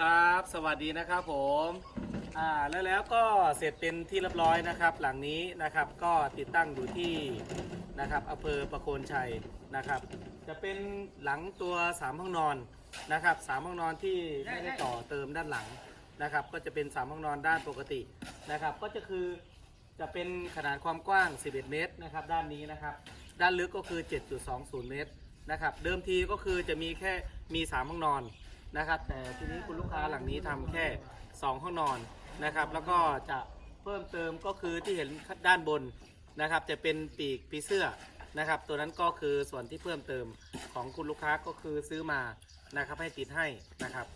ครับ สวัสดีนะครับผมอ่าแล้วแล้วก็เสร็จเป็นที่เรียบร้อยนะครับ หลังนี้นะครับก็ติดตั้งอยู่ที่นะครับอำเภอประโคนชัยนะครับ จะเป็นหลังตัว 3 ห้องนอนนะครับสามห้องนอนที่ไม่ได้ต่อเติมด้านหลังนะครับ ก็จะเป็น 3 ห้องนอนด้านปกตินะครับ ก็จะคือจะเป็นขนาดความกว้าง 11 เมตรนะครับ ด้านนี้นะครับ ด้านลึกก็คือ 7.20 เมตรนะครับ เดิมทีก็คือจะมีแค่มี 3 ห้องนอน นะครับแต่ทีนี้คุณลูกค้าหลังนี้ทำแค่ 2 ห้องนอนนะครับ แล้วก็จะเพิ่มเติมก็คือที่เห็นด้านบนนะครับ จะเป็นปีกปีเสื้อนะครับ ตัวนั้นก็คือส่วนที่เพิ่มเติมของคุณลูกค้าก็คือซื้อมานะครับให้ติดให้นะครับ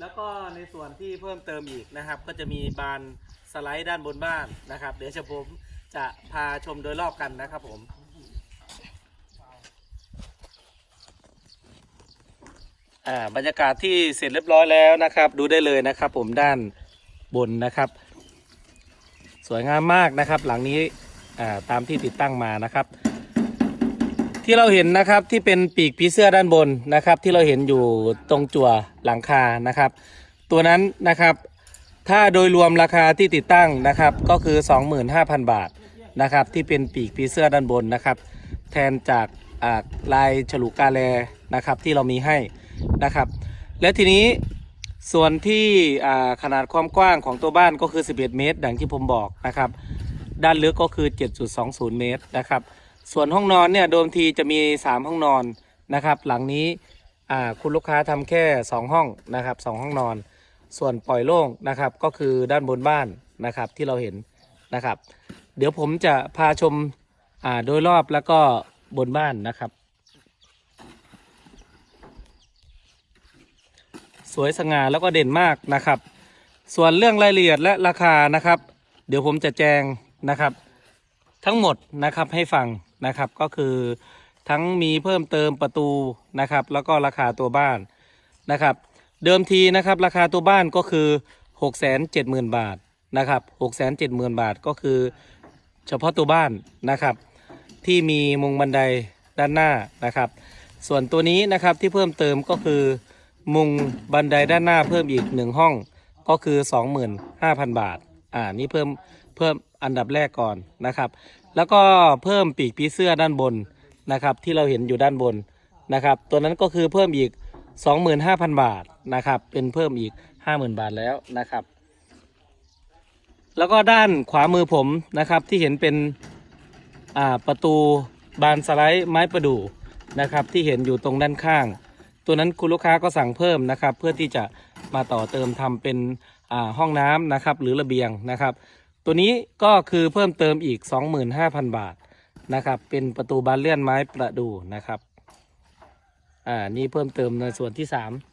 แล้วก็ในส่วนที่เพิ่มเติมอีกนะครับ ก็จะมีบานสไลด์ด้านบนบ้านนะครับ เดี๋ยวผมจะพาชมโดยรอบกันนะครับผม อ่าบรรยากาศที่เสร็จเรียบร้อยแล้วนะครับ ดูได้เลยนะครับ ผมด้านบนนะครับ สวยงามมากนะครับ หลังนี้อ่าตามที่ติดตั้งมานะครับ ที่เราเห็นนะครับที่เป็นปีกผีเสื้อด้านบนนะครับ ที่เราเห็นอยู่ตรงจั่วหลังคานะครับ ตัวนั้นนะครับถ้าโดยรวมราคาที่ติดตั้งนะครับก็คือ 25,000 บาทนะครับ ที่เป็นปีกผีเสื้อด้านบนนะครับ แทนจากลายฉลุกาแลนะครับ ที่เรามีให้ นะครับ และทีนี้ส่วนที่ขนาดความกว้างของตัวบ้านก็คือ 11 เมตร ดังที่ผมบอกนะครับ ด้านลึกก็คือ 7.20 เมตรนะครับ ส่วนห้องนอนเนี่ยเดิมทีจะมี 3 ห้องนอนนะครับ หลังนี้คุณลูกค้าทำแค่ 2 ห้องนะครับสองห้องนอน ส่วนปล่อยโล่งนะครับก็คือด้านบนบ้านนะครับที่เราเห็นนะครับ เดี๋ยวผมจะพาชมโดยรอบแล้วก็บนบ้านนะครับ สวยสง่าแล้วก็เด่นมากนะครับ ส่วนเรื่องรายละเอียดและราคานะครับ เดี๋ยวผมจะแจ้งนะครับ ทั้งหมดนะครับให้ฟังนะครับก็คือทั้งมีเพิ่มเติมประตูนะครับ แล้วก็ราคาตัวบ้านนะครับ เดิมทีนะครับราคาตัวบ้านก็คือ 6 7 0 0 0 0 บาทนะครับ6 7 0 0 0 0 บาทก็คือ เฉพาะตัวบ้านนะครับ ที่มีมุงบันไดด้านหน้านะครับ ส่วนตัวนี้นะครับที่เพิ่มเติมก็คือ มุงบันไดด้านหน้าเพิ่มอีกหนึ่งห้องก็คือ 25,000 บาท อ่า นี่เพิ่มเพิ่มอันดับแรกก่อนนะครับ แล้วก็เพิ่มปีกผีเสื้อด้านบนนะครับ ที่เราเห็นอยู่ด้านบนนะครับ ตัวนั้นก็คือเพิ่มอีก 25,000 บาทนะครับ เป็นเพิ่มอีก 50,000 บาทแล้วนะครับ แล้วก็ด้านขวามือผมนะครับที่เห็นเป็นอ่าประตูบานสไลด์ไม้ประดู่นะครับ ที่เห็นอยู่ตรงด้านข้าง ตัวนั้นคุณลูกค้าก็สั่งเพิ่มนะครับ เพื่อที่จะมาต่อเติมทำเป็นห้องน้ำนะครับ หรือระเบียงนะครับ ตัวนี้ก็คือเพิ่มเติมอีก 25,000 บาทนะครับ เป็นประตูบานเลื่อนไม้ประดูนะครับ อ่า นี่เพิ่มเติมในส่วนที่ 3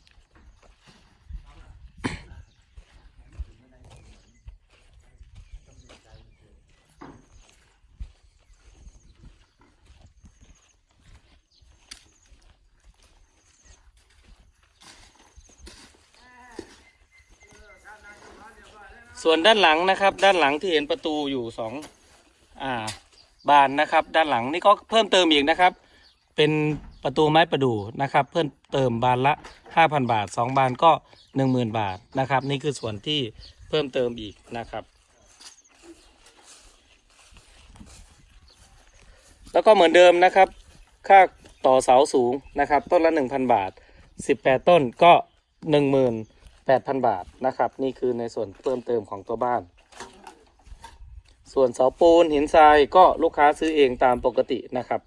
ส่วนด้านหลังนะครับ ด้านหลังที่เห็นประตูอยู่สองอ่าบานนะครับ ด้านหลังนี่ก็เพิ่มเติมอีกนะครับ เป็นประตูไม้ประดู่นะครับ เพิ่มเติมบานละ 5,000 บาท 2 บานก็ 10,000 บาทนะครับ นี่คือส่วนที่เพิ่มเติมอีกนะครับ แล้วก็เหมือนเดิมนะครับ ค่าต่อเสาสูงนะครับ ต้นละ 1,000 บาท 18 ต้นก็ 8,000 บาทนะครับ นี่คือในส่วนเพิ่มเติมของตัวบ้าน ส่วนเสาปูนหินทรายก็ลูกค้าซื้อเองตามปกตินะครับ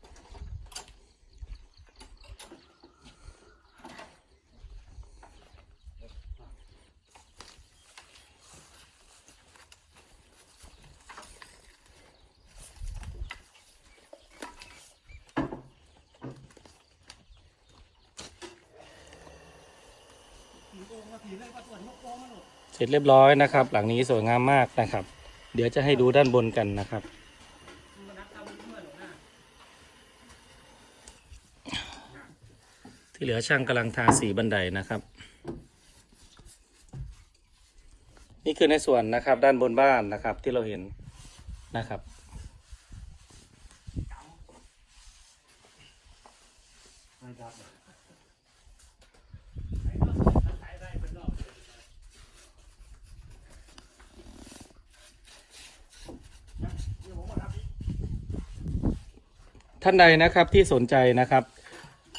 เสร็จเรียบร้อยนะครับ หลังนี้สวยงามมากนะครับ เดี๋ยวจะให้ดูด้านบนกันนะครับ ที่เหลือช่างกำลังทาสีบันไดนะครับ นี่คือในส่วนนะครับด้านบนบ้านนะครับที่เราเห็นนะครับ ท่านใดนะครับที่สนใจนะครับ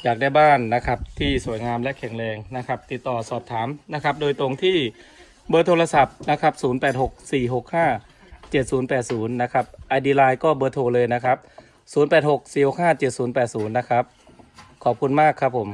อยากได้บ้านนะครับที่สวยงามและแข็งแรงนะครับ ติดต่อสอบถามนะครับ โดยตรงที่เบอร์โทรศัพท์นะครับ 0864657080 นะครับ ID Line ก็เบอร์โทรเลยนะครับ 0864657080 นะครับ ขอบคุณมากครับผม